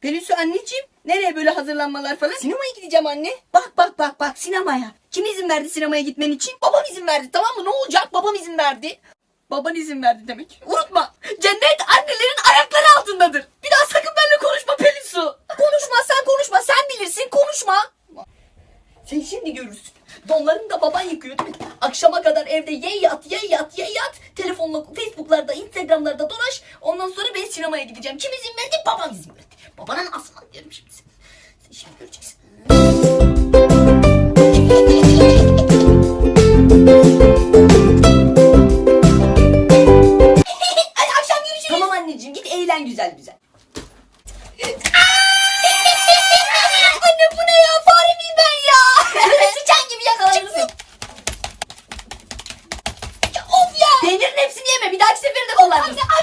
Pelinsu anneciğim nereye böyle hazırlanmalar falan? Sinemaya gideceğim anne. Bak bak bak bak sinemaya. Kim izin verdi sinemaya gitmen için? Babam izin verdi tamam mı? Ne olacak? Babam izin verdi. Baban izin verdi demek. Unutma. Cennet annelerin ayakları altındadır. Bir daha sakın benimle konuşma Pelinsu. Konuşma sen konuşma. Sen bilirsin konuşma. Sen şimdi görürsün. Donlarını da baban yıkıyor değil mi? Akşama kadar evde ye yat ye yat ye yat. Telefonla Facebook'larda Instagram'larda dolaş. Ondan sonra ben sinemaya gideceğim. Kim izin verdi? Babam izin verdi. Babana nasıl anlıyorum şimdi sen. Sen şimdi göreceksin. Hadi akşam görüşürüz. Tamam anneciğim git eğlen güzel güzel. Anne bu ne ya? Fare miyim ben ya? Sıçan gibi yakalanırsın. Ya of ya. Peynirin hepsini yeme. Bir dahaki sefere de kullanırız. Anne